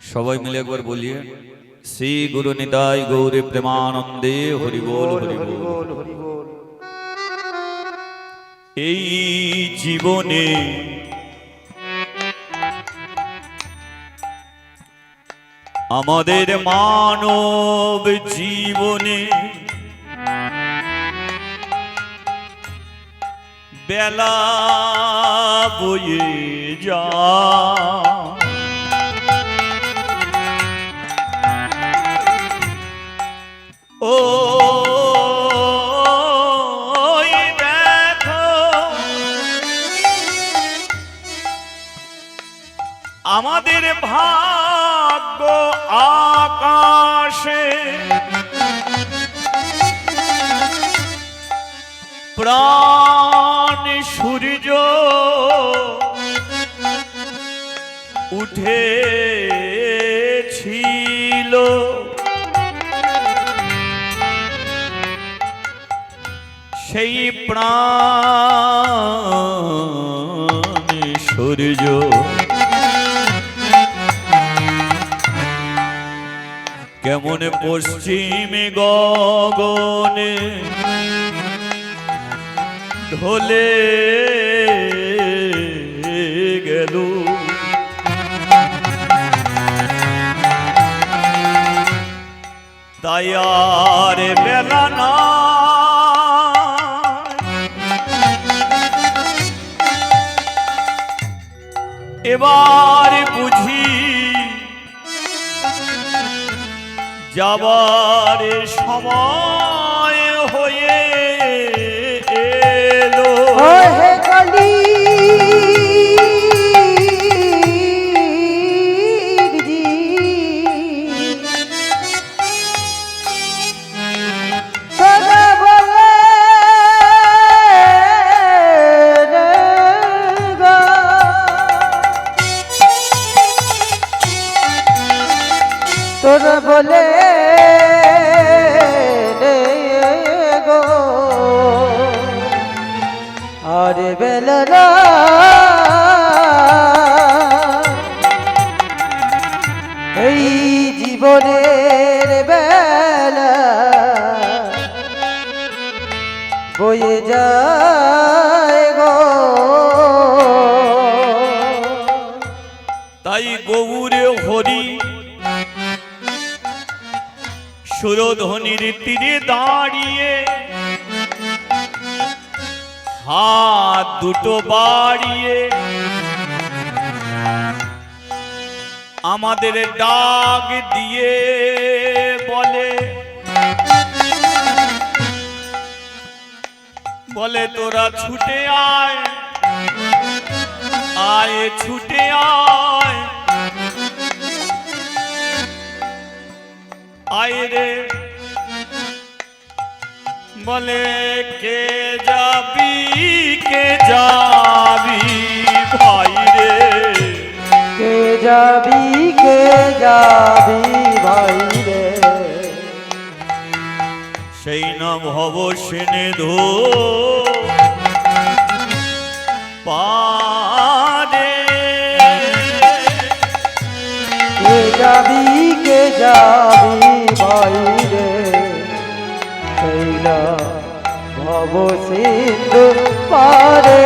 সবাই মিলে একবার বলিয়ে শ্রী গুরু নিতাই গৌরী প্রেমানন্দে হরিবোল হরিবোল এই জীবনে আমাদের মানব জীবনে বেলা বয়ে যা ভাগ্য আকাশে। প্রাণ সূর্য উঠেছিল। সেই প্রাণ সূর্য কেমন পশ্চিমে গগনে ঢলে গেল। আর বেলা না এবার যাবার সময় এই জীবনের বেলা বয়ে যায় তাই গৌরে হরি সুরধ্বনির তীরে দাঁড়িয়ে হাত দুটো বাড়িয়ে আমাদের ডাক দিয়ে বলে। বলে, তোরা ছুটে আয় আয়, ছুটে আয়। আয় রে। বলে, কে যাবি কে যাবি ভাই রে। কে যাবি কে যাবি ভাই রে? সেই না ভব সেনে ধো। পারে কে যাবি কে যাবি ভাই ভব সিন্ধু পারে।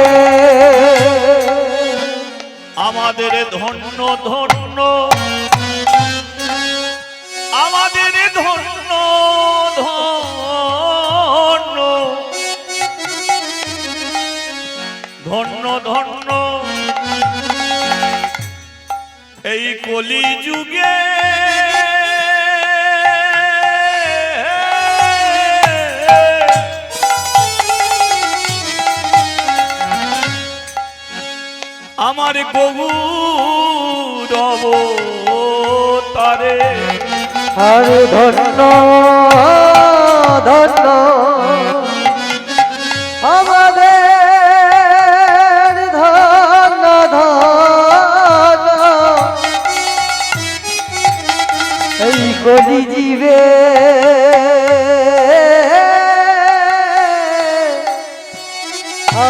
আমাদের ধন্য ধন্য। আমাদের ধন্য ধন্য। ধন্য ধন্য। এই কলি যুগে আমার গৌরব তারে। আর ধন্য ধন্য। আমাদের ধন্য ধন্য। এই কলি জীবে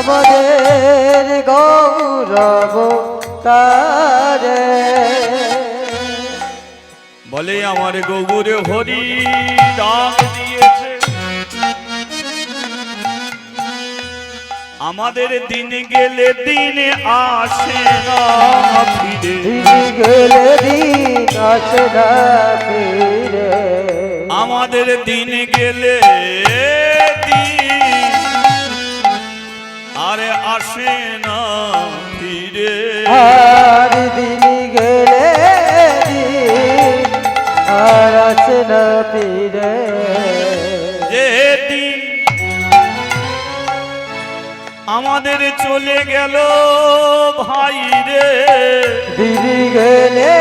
আমাদের গৌরব তারে। বলে আমার গৌরে হরি ডাক দিয়েছে। আমাদের দিন গেলে দিন আসে না ফিরে। দিন গেলে দিন আসে না ফিরে। আমাদের দিন গেলে আসে না ফিরে। আর দিন গেলে আর আসে না ফিরে। যে দিন আমাদের চলে গেল ভাই রে। দিন গেলে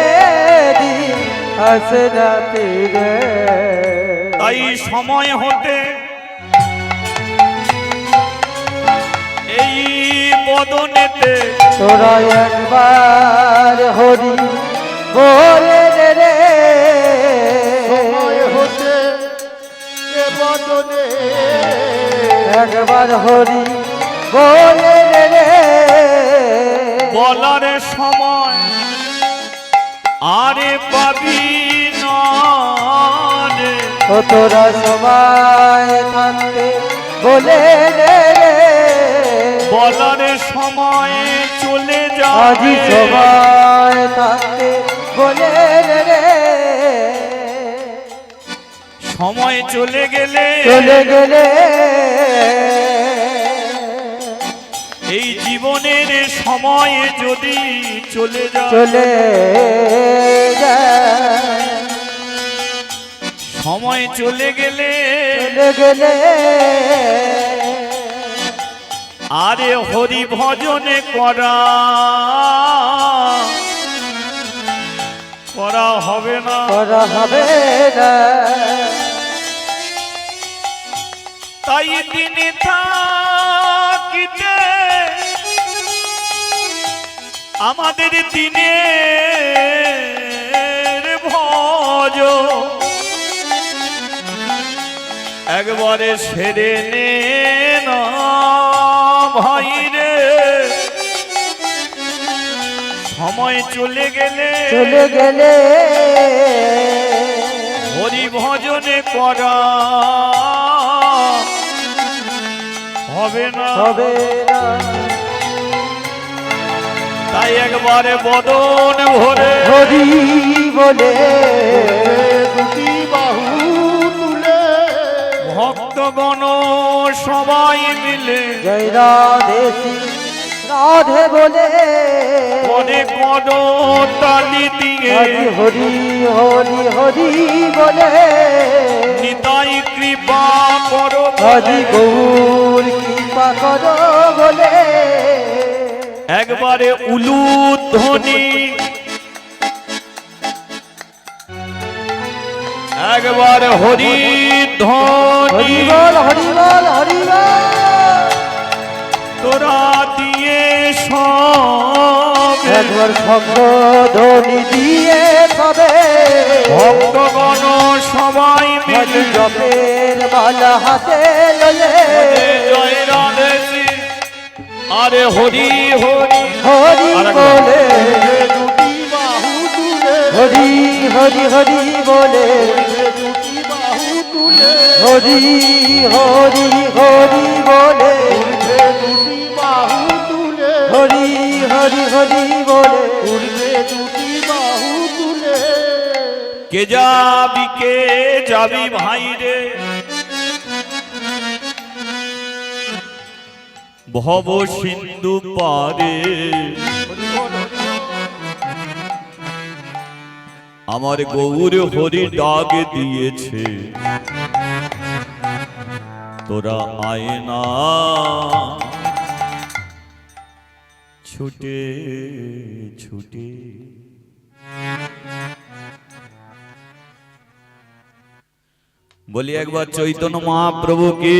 আসে না ফিরে। তাই সময় হতে এই বদনেতে তোরা একবার হরি বলে রে। সময় হতে এ বদনে একবার হরি বলে রে। বলার সময় আরে পাবি না তোরা সময় থাকতে বলে রে। বলার সময় চলে যাবে সময় থাকতে বলে রে সময় চলে গেলে চলে গেলে। এই জীবনের সময় যদি চলে যায়। চলে সময় চলে গেলে চলে গেলে। আরে হরি ভজনে করা। করা হবে না। করা হবে না। তাই দিনে থাকিতে আমাদের দিনের ভজ। একবারে সেরে নে না। সময় চলে গেলে চলে গেলে। হরি ভজনে করা হবে না। হবে না। তাই একবারে বদন ভরে হরি বলে দুটি বাহু তুলে। ভক্তগণ সবাই মিলে জয় রাধে রাধে বলে। মনে কর তালি দিয়ে হরি হরি হরি হরি বলে। নিতাই কৃপা করো হরি গৌর কৃপা করো বলে। একবারে উলুধ্বনি। একবার হরি ধ্বনি। হরি বল হরি বল হরি বল। তোরা সব একবার শব্দ ধ্বনি দিয়ে তবে ভক্তগণ সবাই মিলে জপের মালা হাতে ললে জয় রাধে। আরে হরি হরি হরি বলে। হরি হরি হরি বলে। হরি কে যাবি কে যাবি ভাই রে? ভব সিন্ধু পারে। আমার গৌর হরি ডাক দিয়েছে। তোরা আয় না। ছুটে ছুটে। বলি একবার চৈতন্য মহাপ্রভু কি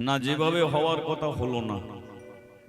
না যেভাবে হওয়ার কথা হলো না।